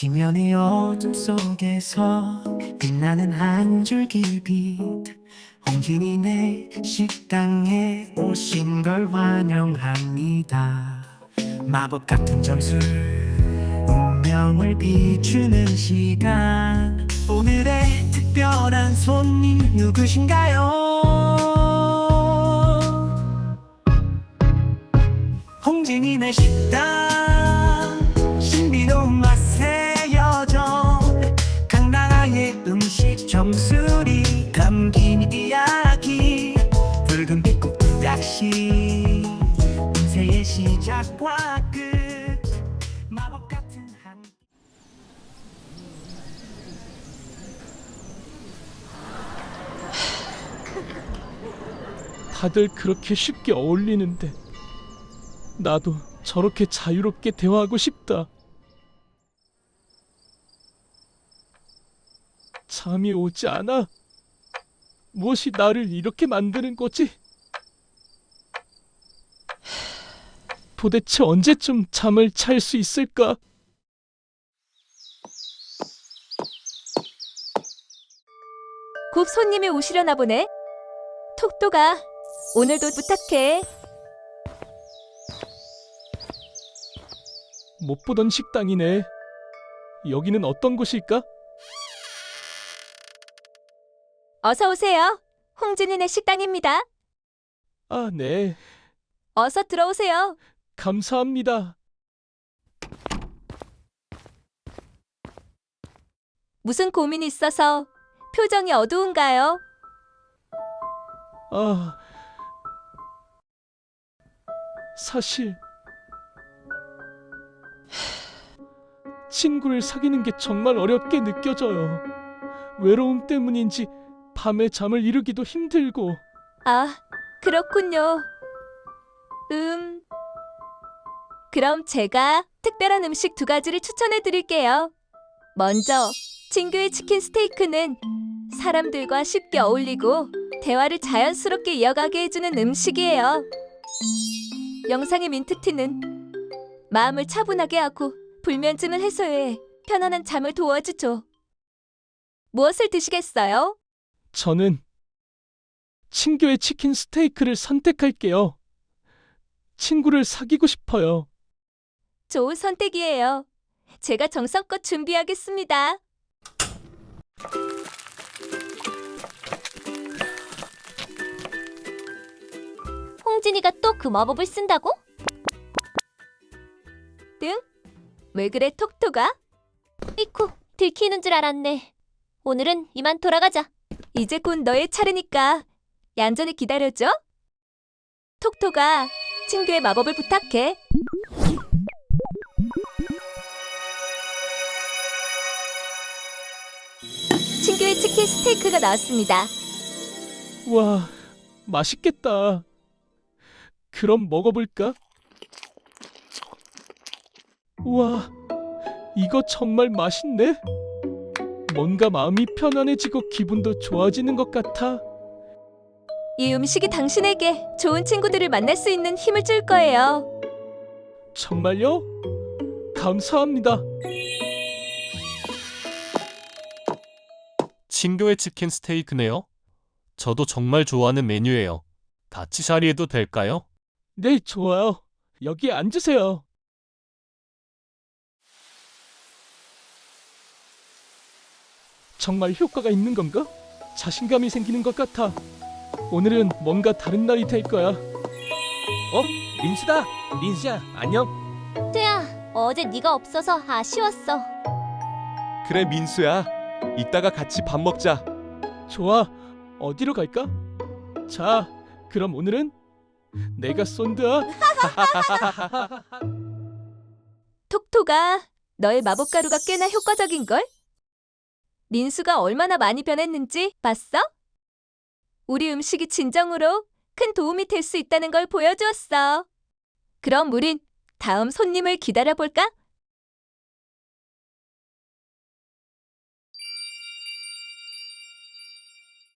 지면의 어둠 속에서 빛나는 한 줄기 빛 홍진이 네 식당에 오신 걸 환영합니다. 마법 같은 점술 운명을 비추는 시간. 오늘의 특별한 손님 누구신가요? 홍진이네 식당 점술이 담긴 이야기 붉은 빛꽃 약시 인생의 시작과 다들 그렇게 쉽게 어울리는데 나도 저렇게 자유롭게 대화하고 싶다. 잠이 오지 않아? 무엇이 나를 이렇게 만드는 거지? 도대체 언제쯤 잠을 잘 수 있을까? 곧 손님이 오시려나 보네. 톡톡아, 오늘도 부탁해. 못 보던 식당이네. 여기는 어떤 곳일까? 어서 오세요. 홍진이네 식당입니다. 아, 네. 어서 들어오세요. 감사합니다. 무슨 고민이 있어서 표정이 어두운가요? 아, 사실 친구를 사귀는 게 정말 어렵게 느껴져요. 외로움 때문인지 밤에 잠을 이루기도 힘들고 아, 그렇군요. 음. 그럼 제가 특별한 음식 두 가지를 추천해 드릴게요. 먼저, 친구의 치킨 스테이크는 사람들과 쉽게 어울리고 대화를 자연스럽게 이어가게 해주는 음식이에요. 영상의 민트티는 마음을 차분하게 하고 불면증을 해소해 편안한 잠을 도와주죠. 무엇을 드시겠어요? 저는 친구의 치킨 스테이크를 선택할게요. 친구를 사귀고 싶어요. 좋은 선택이에요. 제가 정성껏 준비하겠습니다. 홍진이가 또 그 마법을 쓴다고? 등? 왜 그래, 톡톡아? 이쿠, 들키는 줄 알았네. 오늘은 이만 돌아가자. 이제 곧 너의 차례니까 얌전히 기다려줘. 톡톡아, 친구의 마법을 부탁해. 친구의 치킨 스테이크가 나왔습니다. 와, 맛있겠다. 그럼 먹어볼까? 와, 이거 정말 맛있네. 뭔가 마음이 편안해지고 기분도 좋아지는 것 같아. 이 음식이 당신에게 좋은 친구들을 만날 수 있는 힘을 줄 거예요. 정말요? 감사합니다. 친교의 치킨 스테이크네요. 저도 정말 좋아하는 메뉴예요. 같이 자리해도 될까요? 네, 좋아요. 여기 앉으세요. 정말 효과가 있는 건가? 자신감이 생기는 것 같아. 오늘은 뭔가 다른 날이 될 거야. 어? 민수다. 민수야, 안녕. 뚜야, 어제 네가 없어서 아쉬웠어. 그래 민수야 이따가 같이 밥 먹자 좋아. 어디로 갈까? 자, 그럼 오늘은 내가 쏜다. 톡톡아, 너의 마법 가루가 꽤나 효과적인걸? 민수가 얼마나 많이 변했는지 봤어? 우리 음식이 진정으로 큰 도움이 될 수 있다는 걸 보여주었어. 그럼 우린 다음 손님을 기다려볼까?